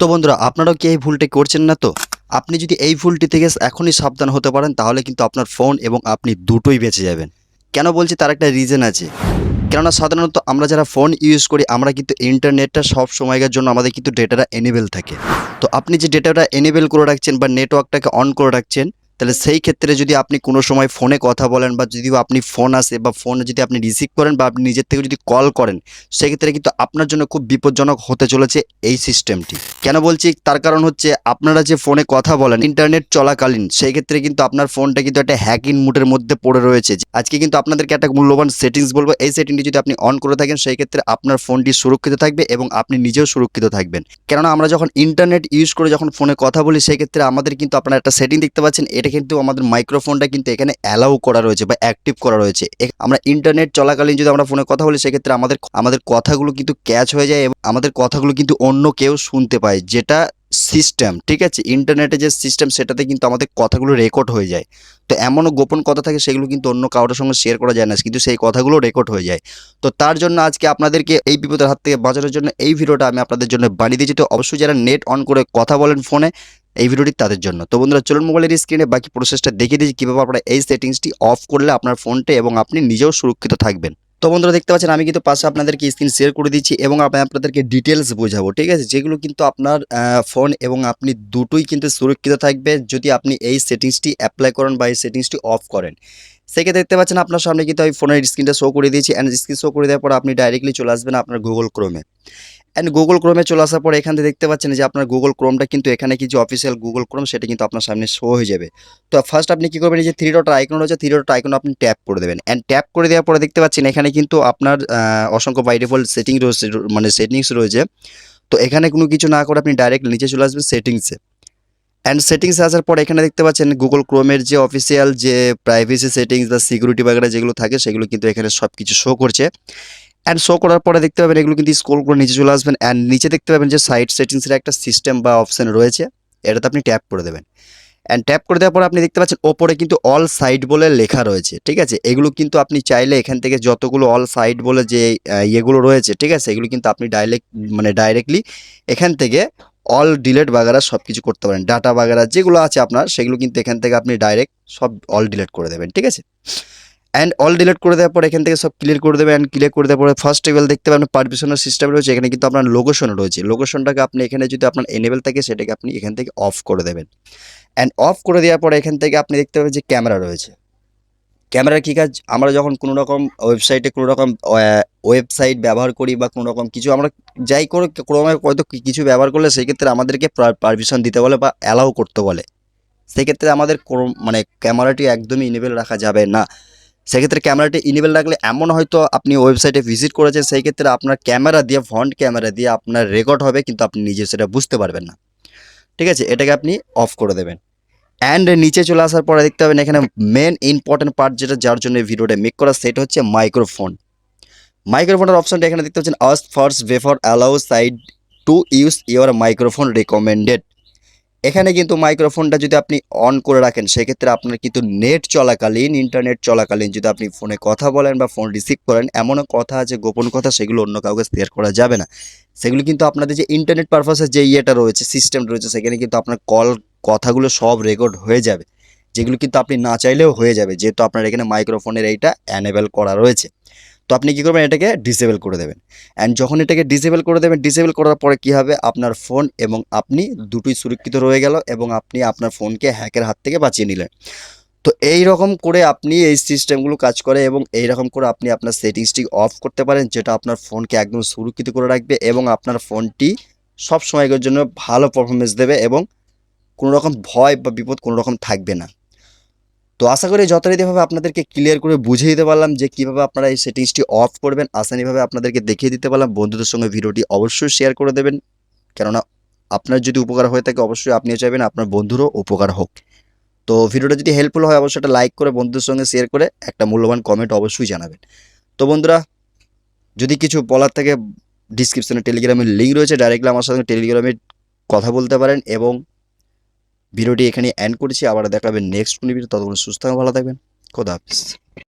তো বন্ধুরা, আপনারাও কি এই ভুলটি করছেন না তো? আপনি যদি এই ভুলটি থেকে এখনই সাবধান হতে পারেন, তাহলে কিন্তু আপনার ফোন এবং আপনি দুটোই বেঁচে যাবেন। কেন বলছি তার একটা রিজন আছে? কেননা সাধারণত আমরা যারা ফোন ইউজ করি, আমরা কিন্তু ইন্টারনেটটা সব সময়কার জন্য আমাদের কিন্তু ডেটাটা এনেবেল থাকে। তো আপনি যে ডেটাটা এনেবেল করে রাখছেন বা নেটওয়ার্কটাকে অন করে রাখছেন তাহলে সেই ক্ষেত্রে যদি আপনি কোনো সময় ফোনে কথা বলেন বা যদি আপনি ফোন আসে বা ফোন যদি আপনি রিসিভ করেন বা আপনি নিজের থেকে যদি কল করেন, সেক্ষেত্রে কিন্তু আপনার জন্য খুব বিপজ্জনক হতে চলেছে এই সিস্টেমটি। কেন বলছি? তার কারণ হচ্ছে আপনারা যে ফোনে কথা বলেন, ইন্টারনেট চলাকালীন সেই ক্ষেত্রে কিন্তু আপনার ফোনটা কিন্তু একটা হ্যাকিং মুডের মধ্যে পড়ে রয়েছে। আজকে কিন্তু আপনাদেরকে একটা মূল্যবান সেটিংস বলব। এই সেটিংটি যদি আপনি অন করে থাকেন সেই ক্ষেত্রে আপনার ফোনটি সুরক্ষিত থাকবে এবং আপনি নিজেও সুরক্ষিত থাকবেন। কেননা আমরা যখন ইন্টারনেট ইউজ করে যখন ফোনে কথা বলি সেই ক্ষেত্রে আমাদের কিন্তু আপনারা একটা সেটিং দেখতে পাচ্ছেন, এটা কিন্তু আমাদের মাইক্রোফোনটা কিন্তু এখানে অ্যালাউ করা রয়েছে বা অ্যাক্টিভ করা রয়েছে। আমরা ইন্টারনেট চলাকালীন যদি আমরা ফোনে কথা বলি, সেক্ষেত্রে আমাদের আমাদের কথাগুলো কিন্তু ক্যাচ হয়ে যায় এবং আমাদের কথাগুলো কিন্তু অন্য কেউ শুনতে পায়, যেটা সিস্টেম ঠিক আছে? ইন্টারনেটে যে সিস্টেম সেটাতে কিন্তু আমাদের কথাগুলো রেকর্ড হয়ে যায়। তো এমনও গোপন কথা থাকে, সেগুলো কিন্তু অন্য কারোর সঙ্গে শেয়ার করা যায় না, কিন্তু সেই কথাগুলো রেকর্ড হয়ে যায়। তো তার জন্য আজকে আপনাদেরকে এই বিপদের হাত থেকে বাঁচানোর জন্য এই ভিডিওটা আমি আপনাদের জন্য বানিয়ে দিয়েছি। তো অবশ্যই যারা নেট অন করে কথা বলেন ফোনে এই ভিডিওটি তাদের জন্য। তো বন্ধুরা, চলুন মোবাইলের স্ক্রিনে বাকি প্রসেসটা দেখিয়ে দিয়েছি কীভাবে আপনারা এই সেটিংসটি অফ করলে আপনার ফোনটা এবং আপনি নিজেও সুরক্ষিত থাকবেন। তো বন্ধুরা, দেখতে পাচ্ছেন, আমি কিন্তু পাশে আপনাদেরকে স্ক্রিন শেয়ার করে দিচ্ছি এবং আমি আপনাদেরকে ডিটেলস বোঝাবো, ঠিক আছে? যেগুলো কিন্তু আপনার ফোন এবং আপনি দুটোই কিন্তু সুরক্ষিত থাকবে যদি আপনি এই সেটিংসটি অ্যাপ্লাই করেন বা এই সেটিংসটি অফ করেন। সেক্ষেত্রে দেখতে পাচ্ছেন, আপনার সামনে কিন্তু আমি ফোনের স্ক্রিনটা শো করে দিয়েছি। অ্যান্ড স্ক্রিন শো করে দেওয়ার পর আপনি ডাইরেক্টলি চলে আসবেন আপনার গুগল ক্রোমে অ্যান্ড গুগল ক্রোমে চলে আসার পর এখান থেকে দেখতে পাচ্ছেন যে আপনার গুগল ক্রোমটা কিন্তু এখানে কিছু অফিসিয়াল গুগল ক্রোম সেটা কিন্তু আপনার সামনে শো হয়ে যাবে। তো ফার্স্ট আপনি কী করবেন যে থ্রি ডট আইকন রয়েছে থ্রি ডট আইকন আপনি ট্যাপ করে দেবেন। অ্যান্ড ট্যাপ করে দেওয়ার পরে দেখতে পাচ্ছেন এখানে কিন্তু আপনার অসংখ্য বাই ডিফল্ট সেটিং রয়েছে মানে সেটিংস রয়েছে। তো এখানে কোনো কিছু না করে আপনি ডাইরেক্ট নিচে চলে আসবেন সেটিংসে অ্যান্ড সেটিংসে আসার পর এখানে দেখতে পাচ্ছেন গুগল ক্রোমের যে অফিসিয়াল যে প্রাইভেসি সেটিংস বা সিকিউরিটি বাগেরা যেগুলো থাকে, সেগুলো কিন্তু এখানে সব কিছু শো করছে। অ্যান্ড শো করার পরে দেখতে পাবেন এগুলো কিন্তু স্ক্রোল করে নিচে চলে আসবেন অ্যান্ড নিচে দেখতে পাবেন যে সাইট সেটিংসের একটা সিস্টেম বা অপশন রয়েছে, এটাতে আপনি ট্যাপ করে দেবেন। অ্যান্ড ট্যাপ করে দেওয়ার পরে আপনি দেখতে পাচ্ছেন ওপরে কিন্তু অল সাইট বলে লেখা রয়েছে, ঠিক আছে? এগুলো কিন্তু আপনি চাইলে এখান থেকে যতগুলো অল সাইট বলে যে ইয়েগুলো রয়েছে, ঠিক আছে? এগুলো কিন্তু আপনি ডাইরেক্ট মানে ডাইরেক্টলি এখান থেকে অল ডিলেট বাগারা সব কিছু করতে পারেন। ডাটা বাগারা যেগুলো আছে আপনার, সেগুলো কিন্তু এখান থেকে আপনি ডাইরেক্ট সব অল ডিলেট করে দেবেন, ঠিক আছে? অ্যান্ড অল ডিলিট করে দেওয়ার পর এখান থেকে সব ক্লিয়ার করে দেবে অ্যান্ড ক্লিয়ার করে দেওয়ার পরে ফার্স্ট টেবিল দেখতে পাবেন পারমিশনের সিস্টেম রয়েছে, এখানে কিন্তু আপনার লোকেশন রয়েছে। লোকেশনটাকে আপনি এখানে যদি আপনার এনেবেল থাকে, সেটাকে আপনি এখান থেকে অফ করে দেবেন। অ্যান্ড অফ করে দেওয়ার পরে এখান থেকে আপনি দেখতে পাবেন যে ক্যামেরা রয়েছে। ক্যামেরার কী কাজ? আমরা যখন কোনো রকম ওয়েবসাইটে কোনো রকম ওয়েবসাইট ব্যবহার করি বা কোনো রকম কিছু, আমরা যাই করে কোনো হয়তো কিছু ব্যবহার করলে সেই ক্ষেত্রে আমাদেরকে পারমিশন দিতে বলে বা অ্যালাউ করতে বলে। সেক্ষেত্রে আমাদের মানে ক্যামেরাটি একদমই ইনেবেল রাখা যাবে না। সেক্ষেত্রে ক্যামেরাটি ইনেবেল রাখলে এমন হয়তো আপনি ওয়েবসাইটে ভিজিট করেছেন সেই ক্ষেত্রে আপনার ক্যামেরা দিয়ে ফ্রন্ট ক্যামেরা দিয়ে আপনার রেকর্ড হবে, কিন্তু আপনি নিজে সেটা বুঝতে পারবেন না। ঠিক আছে? এটাকে আপনি অফ করে দেবেন। অ্যান্ড নিচে চলে আসার পরে দেখতে পাবেন এখানে মেন ইম্পর্টেন্ট পার্ট যেটা যার জন্য ভিডিওটা মেক করা, সেটা হচ্ছে মাইক্রোফোন মাইক্রোফোনের অপশনটা এখানে দেখতে পাচ্ছেন ask first before allow site to use your microphone recommended এখানে কিন্তু মাইক্রোফোনটা যদি আপনি অন করে রাখেন, সেক্ষেত্রে আপনার কিন্তু নেট চলাকালীন ইন্টারনেট চলাকালীন যদি আপনি ফোনে কথা বলেন বা ফোন রিসিভ করেন, এমনও কথা আছে, গোপন কথা, সেগুলো অন্য কাউকে শেয়ার করা যাবে না। সেগুলো কিন্তু আপনাদের যে ইন্টারনেট পারপাসের যে ইয়েটা রয়েছে সিস্টেম রয়েছে, সেখানে কিন্তু আপনার কল কথাগুলো সব রেকর্ড হয়ে যাবে। যেগুলো কিন্তু আপনি না চাইলেও হয়ে যাবে, যেহেতু আপনার এখানে মাইক্রোফোনের এইটা অ্যানেবেল করা রয়েছে। তো আপনি কী করবেন? এটাকে ডিসেবল করে দেবেন। অ্যান্ড যখন এটাকে ডিসেবল করে দেবেন ডিসেবল করার পরে কী হবে? আপনার ফোন এবং আপনি দুটোই সুরক্ষিত রয়ে গেল এবং আপনি আপনার ফোনকে হ্যাকের হাত থেকে বাঁচিয়ে নিলেন। তো এই রকম করে আপনি এই সিস্টেমগুলো কাজ করে এবং এই রকম করে আপনি আপনার সেটিংসটি অফ করতে পারেন, যেটা আপনার ফোনকে একদম সুরক্ষিত করে রাখবে এবং আপনার ফোনটি সব সময়ের জন্য ভালো পারফরমেন্স দেবে এবং কোনো রকম ভয় বা বিপদ কোনো রকম থাকবে না। তো আশা করি যথারীতিভাবে আপনাদেরকে ক্লিয়ার করে বুঝিয়ে দিতে পারলাম যে কীভাবে আপনারা এই সেটিংসটি অফ করবেন আসানিভাবে আপনাদেরকে দেখিয়ে দিতে পারলাম। বন্ধুদের সঙ্গে ভিডিওটি অবশ্যই শেয়ার করে দেবেন। কেননা আপনার যদি উপকার হয়ে থাকে, অবশ্যই আপনিও চাইবেন আপনার বন্ধুরও উপকার হোক। তো ভিডিওটা যদি হেল্পফুল হয়, অবশ্যই একটা লাইক করে, বন্ধুদের সঙ্গে শেয়ার করে একটা মূল্যবান কমেন্ট অবশ্যই জানাবেন। তো বন্ধুরা, যদি কিছু বলার থাকে ডিসক্রিপশনে টেলিগ্রামের লিঙ্ক রয়েছে। ডাইরেক্টলি আমার সঙ্গে টেলিগ্রামে কথা বলতে পারেন এবং ভিডিওটি এখানে অ্যান্ড করেছি, আবার দেখাবেন নেক্সট কোনো ভিডিও ততক্ষণ সুস্থ ভালো থাকবেন, খোদা হাফিজ।